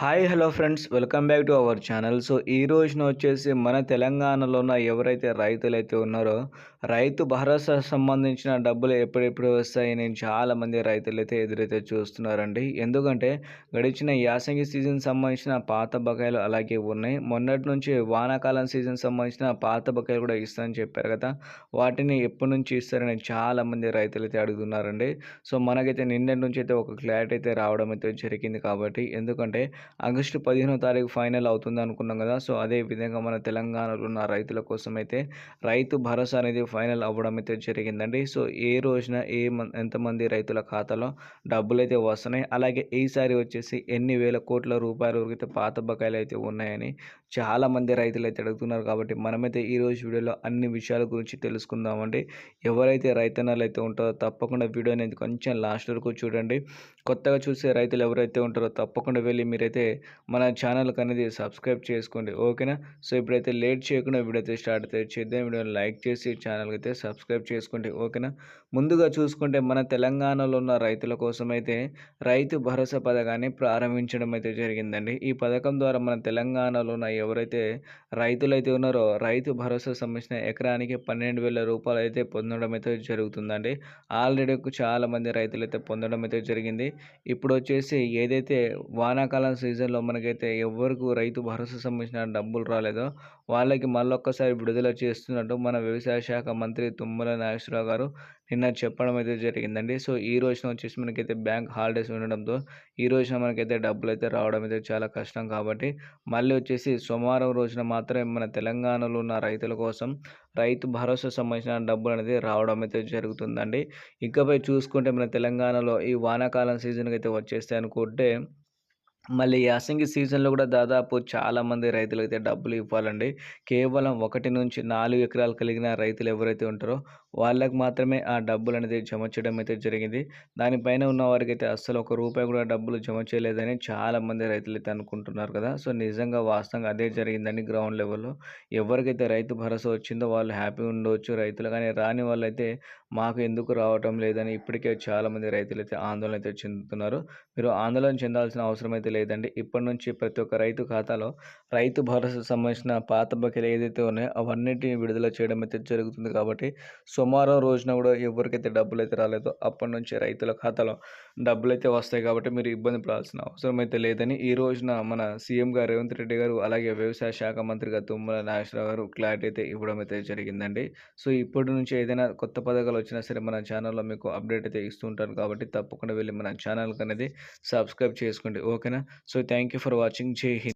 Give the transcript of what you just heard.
Hi hello friends. Welcome back to our channel. So ఈ రోజున వచ్చేసి మన తెలంగాణలో ఉన్న ఎవరైతే రైతులైతే ఉన్నారో రైతు భరోసా సంబంధించిన డబ్బులు ఎప్పుడెప్పుడు వస్తాయి నేను చాలామంది రైతులు అయితే ఎదురైతే చూస్తున్నారండి. ఎందుకంటే గడిచిన యాసంగి సీజన్ సంబంధించిన పాత బకాయిలు అలాగే ఉన్నాయి. మొన్నటి నుంచి వానాకాలం సీజన్ సంబంధించిన పాత బకాయిలు కూడా ఇస్తారని చెప్పారు కదా. వాటిని ఎప్పటి నుంచి ఇస్తారని చాలామంది రైతులు అయితే అడుగుతున్నారండి. సో మనకైతే నిన్నటి నుంచి అయితే ఒక క్లారిటీ అయితే రావడం అయితే జరిగింది కాబట్టి ఎందుకంటే ఆగస్టు పదిహేనో తారీఖు ఫైనల్ అవుతుంది అనుకున్నాం కదా. సో అదే విధంగా మన తెలంగాణలో ఉన్న రైతుల కోసం అయితే రైతు భరోసా అనేది ఫైనల్ అవ్వడం అయితే జరిగిందండి. సో ఏ రోజున ఏ ఎంతమంది రైతుల ఖాతాలో డబ్బులు అయితే వస్తున్నాయి అలాగే ఈసారి వచ్చేసి ఎన్ని వేల కోట్ల రూపాయల వరకు అయితే పాత బకాయిలు అయితే ఉన్నాయని చాలామంది రైతులు అయితే అడుగుతున్నారు. కాబట్టి మనమైతే ఈరోజు వీడియోలో అన్ని విషయాల గురించి తెలుసుకుందామండి. ఎవరైతే రైతన్నలు అయితే ఉంటారో తప్పకుండా వీడియో అనేది కొంచెం లాస్ట్ వరకు చూడండి. కొత్తగా చూసే రైతులు ఎవరైతే ఉంటారో తప్పకుండా వెళ్ళి మీరైతే మన ఛానల్కి అనేది సబ్స్క్రైబ్ చేసుకోండి. ఓకేనా? సో ఇప్పుడైతే లేట్ చేయకుండా వీడియో అయితే స్టార్ట్ అయితే చేద్దాం. వీడియోని లైక్ చేసి ఛానల్కి అయితే సబ్స్క్రైబ్ చేసుకోండి ఓకేనా? ముందుగా చూసుకుంటే మన తెలంగాణలో ఉన్న రైతుల కోసం అయితే రైతు భరోసా పథకాన్ని ప్రారంభించడం అయితే జరిగిందండి. ఈ పథకం ద్వారా మన తెలంగాణలో ఉన్న ఎవరైతే రైతులైతే ఉన్నారో రైతు భరోసా సంబంధించిన ఎకరానికి పన్నెండు వేల రూపాయలు అయితే పొందడం అయితే జరుగుతుందండి. ఆల్రెడీ చాలామంది రైతులు అయితే పొందడం అయితే జరిగింది. ఇప్పుడు వచ్చేసి ఏదైతే వానాకాలం సీజన్లో మనకైతే ఎవరికి రైతు భరోసా సంబంధించిన డబ్బులు రాలేదో. వాళ్ళకి మళ్ళొక్కసారి విడుదల చేస్తున్నట్టు మన వ్యవసాయ శాఖ మంత్రి తుమ్మల నాగేశ్వరరావు గారు నిన్న చెప్పడం అయితే జరిగిందండి. సో ఈ రోజున వచ్చేసి మనకైతే బ్యాంక్ హాలిడేస్ ఉండడంతో ఈ రోజున మనకైతే డబ్బులు అయితే రావడం అయితే చాలా కష్టం కాబట్టి మళ్ళీ వచ్చేసి సోమవారం రోజున మాత్రమే మన తెలంగాణలో ఉన్న రైతుల కోసం రైతు భరోసా సంబంధించిన డబ్బులు అనేది రావడం అయితే జరుగుతుందండి. ఇకపై చూసుకుంటే మన తెలంగాణలో ఈ వానాకాలం సీజన్కి అయితే వచ్చేస్తే అనుకుంటే మళ్ళీ యాసంగి సీజన్లో కూడా దాదాపు చాలామంది రైతులైతే డబ్బులు ఇవ్వాలండి. కేవలం ఒకటి నుంచి నాలుగు ఎకరాలు కలిగిన రైతులు ఎవరైతే ఉంటారో వాళ్ళకి మాత్రమే ఆ డబ్బులు అనేది జమ చేయడం అయితే జరిగింది. దానిపైన ఉన్న వారికి అయితే అస్సలు ఒక రూపాయి కూడా డబ్బులు జమ చేయలేదని చాలామంది రైతులు అయితే అనుకుంటున్నారు కదా. సో నిజంగా వాస్తవంగా అదే జరిగిందని గ్రౌండ్ లెవెల్లో. ఎవరికైతే రైతు భరోసా వచ్చిందో వాళ్ళు హ్యాపీ ఉండవచ్చు రైతులు కానీ రాని వాళ్ళైతే మాకు ఎందుకు రావటం లేదని ఇప్పటికే చాలామంది రైతులు అయితే ఆందోళన అయితే చెందుతున్నారు. మీరు ఆందోళన చెందాల్సిన అవసరం అయితే లేదండి. ఇప్పటి నుంచి ప్రతి ఒక్క రైతు ఖాతాలో రైతు భరోసా సంబంధించిన పాత బకాయిలు ఏదైతే ఉన్నాయో అవన్నిటిని విడుదల చేయడం అయితే జరుగుతుంది కాబట్టి సోమవారం రోజున కూడా ఎవరికైతే డబ్బులు అయితే రాలేదో అప్పటి నుంచి రైతుల ఖాతాలో డబ్బులు అయితే వస్తాయి కాబట్టి మీరు ఇబ్బంది పడాల్సిన అవసరం అయితే లేదని ఈ రోజున మన సీఎం గారు రేవంత్ రెడ్డి గారు అలాగే వ్యవసాయ శాఖ మంత్రిగా తుమ్మల నాగేశ్వరరావు గారు క్లారిటీ అయితే ఇవ్వడం అయితే జరిగిందండి. సో ఇప్పటి నుంచి ఏదైనా కొత్త పథకాలు వచ్చినా సరే మన ఛానల్లో మీకు అప్డేట్ అయితే ఇస్తుంటాను కాబట్టి తప్పకుండా వెళ్ళి మన ఛానల్కి అనేది సబ్స్క్రైబ్ చేసుకోండి. ఓకేనా? so thank you for watching. Jai hind.